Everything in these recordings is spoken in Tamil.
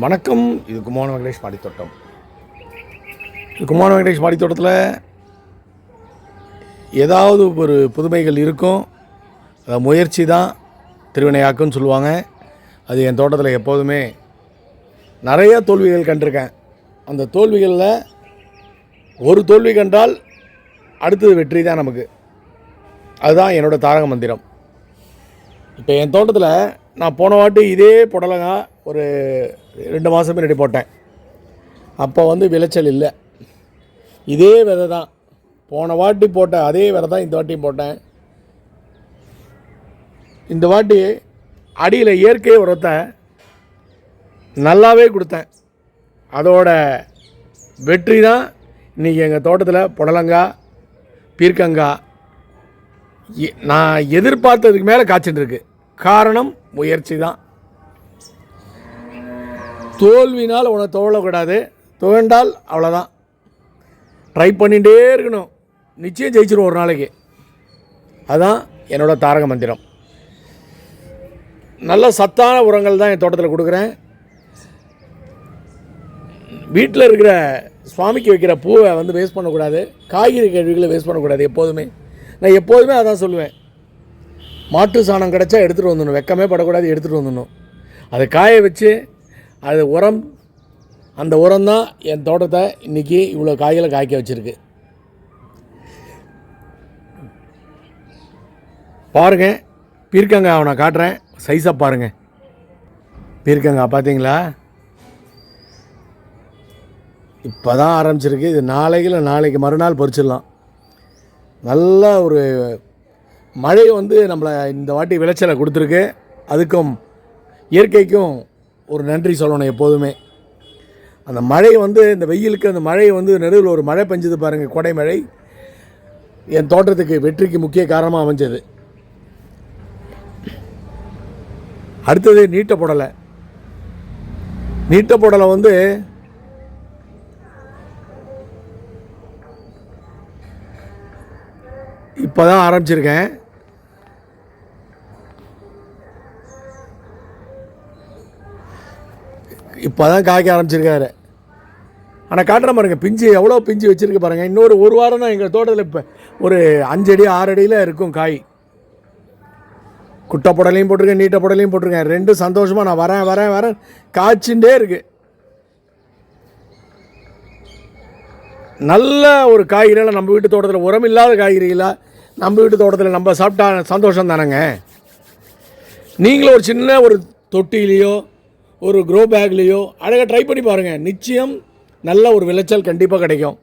வணக்கம். இது குமார வெங்கடேஷ் மாடித்தோட்டம் இது குமார வெங்கடேஷ் மாடித்தோட்டத்தில் ஏதாவது ஒரு புதுமைகள் இருக்கும். அதை முயற்சி தான் திருவினையாக்குன்னு சொல்லுவாங்க. அது என் தோட்டத்தில் எப்போதுமே நிறைய தோல்விகள் கண்டிருக்கேன். அந்த தோல்விகளில் ஒரு தோல்வி கண்டால் அடுத்தது வெற்றி தான் நமக்கு. அதுதான் என்னோடய தாரக மந்திரம். இப்போ என் தோட்டத்தில் நான் போன வாட்டி இதே புடலங்காய் ஒரு ரெண்டு மாதம் முன்னாடி போட்டேன். அப்போ வந்து விளைச்சல் இல்லை. இதே விதை தான் போன வாட்டி போட்ட அதே விதை தான் இந்த வாட்டியும் போட்டேன். இந்த வாட்டி அடியில் இயற்கை உரத்தை நல்லாவே கொடுத்தேன். அதோட வெற்றி தான் இன்றைக்கி எங்கள் தோட்டத்தில் புடலங்காய் பீர்க்கங்காய் எ- நான் எதிர்பார்த்ததுக்கு மேலே காய்ச்சிட்டு இருக்கு. காரணம் முயற்சி தான் தோல்வினால் உன்னை தோழக்கூடாது துவண்டால் அவ்வளோதான் ட்ரை பண்ணிகிட்டே இருக்கணும். நிச்சயம் ஜெயிச்சிடும் ஒரு நாளைக்கு. அதுதான் என்னோடய தாரக மந்திரம். நல்ல சத்தான உரங்கள் தான் என் தோட்டத்தில் கொடுக்குறேன். வீட்டில் இருக்கிற சுவாமிக்கு வைக்கிற பூவை வந்து வேஸ்ட் பண்ணக்கூடாது. காய்கறி கழிவுகளை வேஸ்ட் பண்ணக்கூடாது எப்போதுமே. நான் எப்போதுமே அதான் சொல்லுவேன். மாட்டு சாணம் கிடச்சா எடுத்துகிட்டு வந்துடணும். வெக்கமே படக்கூடாது எடுத்துகிட்டு வந்துடணும். அதை காய வச்சு அது உரம். அந்த உரம் தான் என் தோட்டத்தை இன்றைக்கி இவ்வளோ காய்களை காய்க்க வச்சுருக்கு. பாருங்க பீர்க்கங்காய் நான் காட்டுறேன். சைஸாக பாருங்க. பீர்க்கங்காய் பார்த்தீங்களா இப்போ தான் ஆரம்பிச்சிருக்கு. இது நாளைக்கு இல்லை நாளைக்கு மறுநாள் பறிச்சிடலாம் நல்ல ஒரு மழை வந்து நம்மளை இந்த வாட்டி விளைச்சலை கொடுத்துருக்கு. அதுக்கும் இயற்கைக்கும் ஒரு நன்றி சொல்லணும் எப்போதுமே. அந்த மழை வந்து இந்த வெயிலுக்கு அந்த மழை வந்து நடுவில் ஒரு மழை பெஞ்சது பாருங்கள் கொடை மழை என் தோட்டத்துக்கு வெற்றிக்கு முக்கிய காரணமாக அமைஞ்சது. அடுத்தது நீட்ட புடலை. நீட்ட புடலை வந்து இப்போ தான் ஆரம்பிச்சிருக்கேன். இப்போ தான் காய்க்க ஆரம்பிச்சிருக்காரு. ஆனால் காட்டுற பாருங்க பிஞ்சு எவ்வளோ பிஞ்சு வச்சுருக்கு பாருங்கள் இன்னொரு ஒரு வாரம் தான் எங்கள் தோட்டத்தில் இப்போ ஒரு அஞ்சடி ஆறடியில் இருக்கும் காய். குட்டை புடலையும் போட்டிருக்கேன் நீட்ட புடலையும் போட்டிருக்கேன். ரெண்டும் சந்தோஷமாக நான் வரேன் வரேன் வரேன். காய்ச்சின்ண்டே இருக்கு. நல்ல ஒரு காய்கறிகளை நம்ம வீட்டு தோட்டத்தில் உரம் இல்லாத காய்கறிகளாக நம்ம வீட்டு தோட்டத்தில் நம்ம சாப்பிட்டா சந்தோஷம் தானேங்க? நீங்களும் ஒரு சின்ன ஒரு தொட்டிலையோ ஒரு க்ரோ பேக்லேயோ அழகாக ட்ரை பண்ணி பாருங்கள் நிச்சயம் நல்ல ஒரு விளைச்சல் கண்டிப்பாக கிடைக்கும்.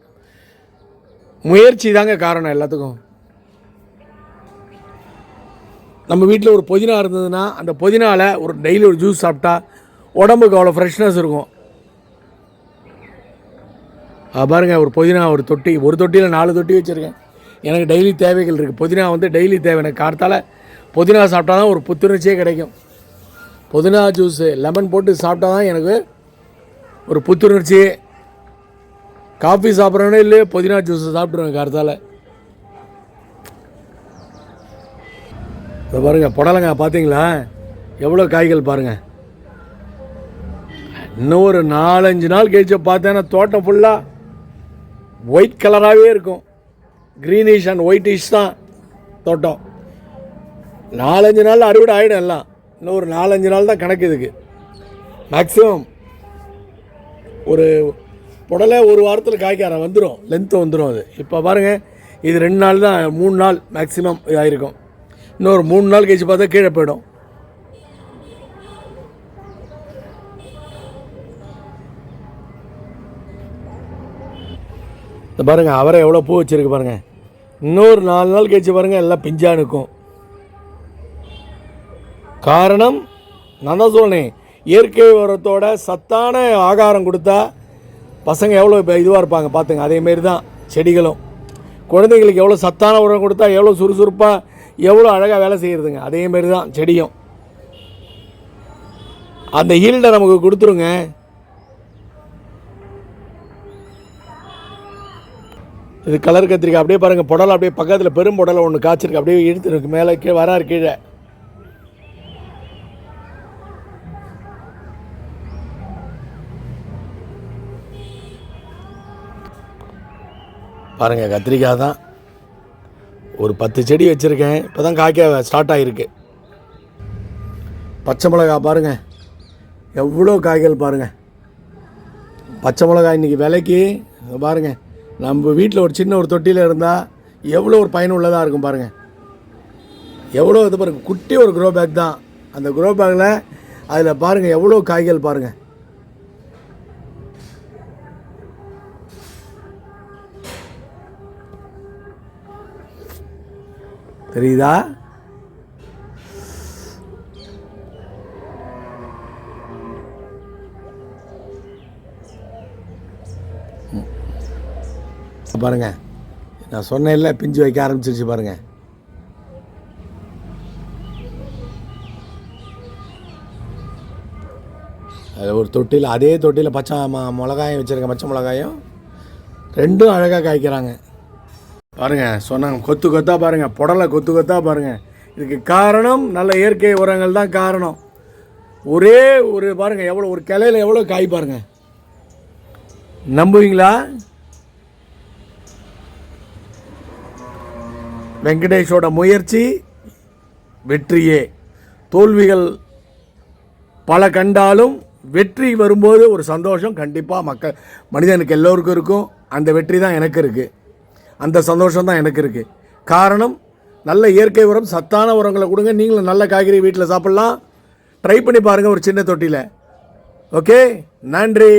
முயற்சி தாங்க காரணம் எல்லாத்துக்கும். நம்ம வீட்டில் ஒரு புதினா இருந்ததுன்னா அந்த புதினாவில் ஒரு டெய்லி ஒரு ஜூஸ் சாப்பிட்டா உடம்புக்கு அவ்வளோ ஃப்ரெஷ்னஸ் இருக்கும். பாருங்கள் பாருங்க ஒரு புதினா ஒரு தொட்டி. ஒரு தொட்டியில் நாலு தொட்டி வச்சுருக்கேன். எனக்கு டெய்லி தேவைகள் இருக்குது புதினா வந்து டெய்லி தேவை. எனக்கு கார்த்தால புதினா சாப்பிட்டா தான் ஒரு புத்துணர்ச்சியே கிடைக்கும். புதினா ஜூஸு லெமன் போட்டு சாப்பிட்டா தான் எனக்கு ஒரு புத்துணர்ச்சி. காஃபி சாப்பிட்றேனே இல்லையே புதினா ஜூஸ் சாப்பிட்ருவேன் கருத்தால் இப்போ பாருங்கள் புடலங்க பார்த்தீங்களா? எவ்வளோ காய்கள் பாருங்கள் இன்னும் ஒரு நாலஞ்சு நாள் கழிச்சு பார்த்தேன்னா தோட்டம் ஃபுல்லாக ஒயிட் கலராகவே இருக்கும். க்ரீனிஷ் அண்ட் ஒயிட்டிஷ் தான் தோட்டம். நாலஞ்சு நாள் அறுவடை ஆகிடும் எல்லாம். இன்னும் ஒரு நாலஞ்சு நாள் தான் கணக்கு இதுக்கு. மேக்ஸிமம் ஒரு புடலை ஒரு வாரத்தில் காய்க்கார வந்துடும் லென்த்து வந்துடும் அது. இப்போ பாருங்கள் இது ரெண்டு நாள் தான் மூணு நாள் மேக்ஸிமம் இதாகிருக்கும் இன்னொரு மூணு நாள் கழிச்சு பார்த்தா கீழே போயிடும். இந்த பாருங்கள் அவரை எவ்வளோ பூ வச்சிருக்கு பாருங்கள் இன்னொரு நாலு நாள் கழிச்சு பாருங்கள் எல்லாம் பிஞ்சாக நிற்கும். காரணம் நான் தான் சொன்னேன் இயற்கை உரத்தோட சத்தான ஆகாரம் கொடுத்தா பசங்க எவ்வளோ இப்போ இதுவாக இருப்பாங்க பார்த்துங்க அதேமாரி தான் செடிகளும். குழந்தைங்களுக்கு எவ்வளோ சத்தான உரம் கொடுத்தா எவ்வளோ சுறுசுறுப்பாக எவ்வளோ அழகாக வேலை செய்கிறதுங்க அதேமாரி தான் செடியும். அந்த ஹீல்டை நமக்கு கொடுத்துருங்க. இது கலர் கத்திரிக்காய் அப்படியே பாருங்கள் புடலை அப்படியே பக்கத்தில் பெரும் புடலை ஒன்று காய்ச்சிருக்கு. அப்படியே இழுத்துருக்கு மேலே கீழே வராரு கீழே. பாருங்கள் கத்திரிக்காய் தான். ஒரு பத்து செடி வச்சுருக்கேன். இப்போ தான் காய்க்க ஸ்டார்ட் ஆகிருக்கு பச்சை மிளகாய் பாருங்கள் எவ்வளோ காய்கள் பாருங்கள் பச்சை மிளகாய் இன்றைக்கி விலைக்கு பாருங்கள் நம்ம வீட்டில் ஒரு சின்ன ஒரு தொட்டியில் இருந்தால் எவ்வளோ ஒரு பயனுள்ளதாக இருக்கும் பாருங்கள் எவ்வளோ இது பாருங்கள் குட்டி ஒரு க்ரோ பேக் தான். அந்த க்ரோ பேக்கில் அதில் பாருங்கள் எவ்வளோ காய்கள் பாருங்கள் தெரியுதா? பாருங்க. நான் சொன்னேன்ல பிஞ்சு வைக்க ஆரம்பிச்சிருச்சு பாருங்க. அது ஒரு தொட்டியில் அதே தொட்டியில் பச்சை மிளகாயும் வச்சுருக்கேன் பச்சை மிளகாயும். ரெண்டும் அழகாக காய்க்கிறாங்க. பாருங்கள் சொன்னாங்க கொத்து கொத்தா பாருங்கள் புடலை கொத்து கொத்தா பாருங்கள் இதுக்கு காரணம் நல்ல இயற்கை உரங்கள் தான் காரணம். ஒரே ஒரு பாருங்கள் எவ்வளோ ஒரு கிளையில எவ்வளோ காய் பாருங்கள் நம்புவீங்களா? வெங்கடேஷோட முயற்சி வெற்றியே. தோல்விகள் பல கண்டாலும் வெற்றி வரும்போது ஒரு சந்தோஷம் கண்டிப்பாக மக்கள் மனிதனுக்கு எல்லோருக்கும் இருக்கும். அந்த வெற்றி தான் எனக்கு இருக்குது அந்த சந்தோஷம் தான் எனக்கு இருக்குது காரணம் நல்ல இயற்கை உரம் சத்தான உரங்களை கொடுங்க. நீங்களும் நல்ல காய்கறி வீட்டில் சாப்பிட்லாம். ட்ரை பண்ணி பாருங்கள் ஒரு சின்ன தொட்டியில் ஓகே நன்றி.